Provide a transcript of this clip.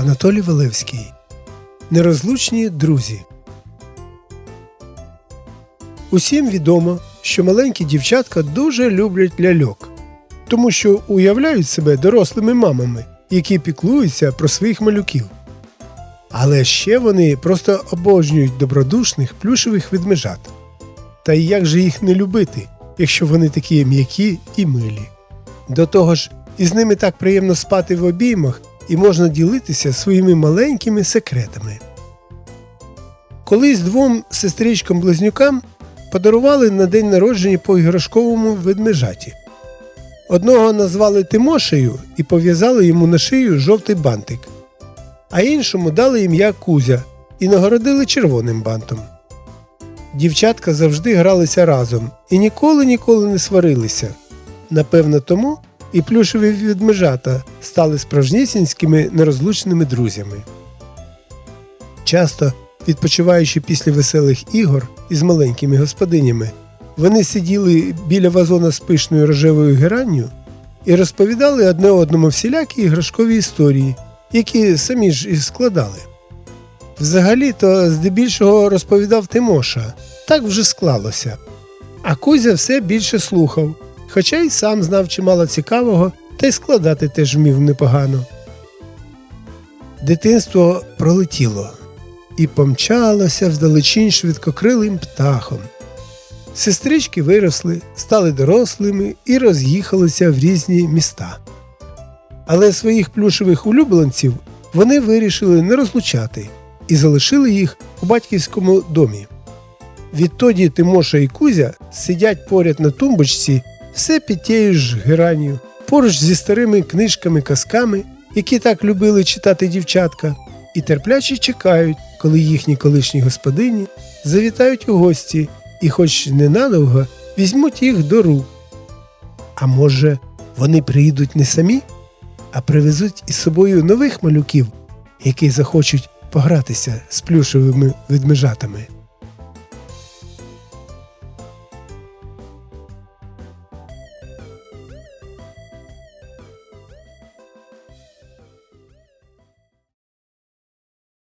Анатолій Валевський. Нерозлучні друзі. Усім відомо, що маленькі дівчатка дуже люблять ляльок, тому що уявляють себе дорослими мамами, які піклуються про своїх малюків. Але ще вони просто обожнюють добродушних плюшевих ведмежат. Та й як же їх не любити, якщо вони такі м'які і милі? До того ж, із ними так приємно спати в обіймах і можна ділитися своїми маленькими секретами. Колись двом сестричкам-близнюкам подарували на день народження по іграшковому ведмежаті. Одного назвали Тимошею і пов'язали йому на шию жовтий бантик, а іншому дали ім'я Кузя і нагородили червоним бантом. Дівчатка завжди гралися разом і ніколи ніколи не сварилися. Напевно, тому і плюшеві ведмежата стали справжнісінськими нерозлучними друзями. Часто, відпочиваючи після веселих ігор із маленькими господинями, вони сиділи біля вазона з пишною рожевою геранню і розповідали одне одному всілякі іграшкові історії, які самі ж і складали. Взагалі то здебільшого розповідав Тимоша, так вже склалося. А Кузя все більше слухав, хоча й сам знав чимало цікавого, та й складати теж вмів непогано. Дитинство пролетіло і помчалося вдалечінь швидкокрилим птахом. Сестрички виросли, стали дорослими і роз'їхалися в різні міста. Але своїх плюшевих улюбленців вони вирішили не розлучати і залишили їх у батьківському домі. Відтоді Тимоша і Кузя сидять поряд на тумбочці все під тією ж геранню, поруч зі старими книжками-казками, які так любили читати дівчатка, і терпляче чекають, коли їхні колишні господині завітають у гості і, хоч ненадовго, візьмуть їх до рук. А може, вони приїдуть не самі, а привезуть із собою нових малюків, які захочуть погратися з плюшевими ведмежатами.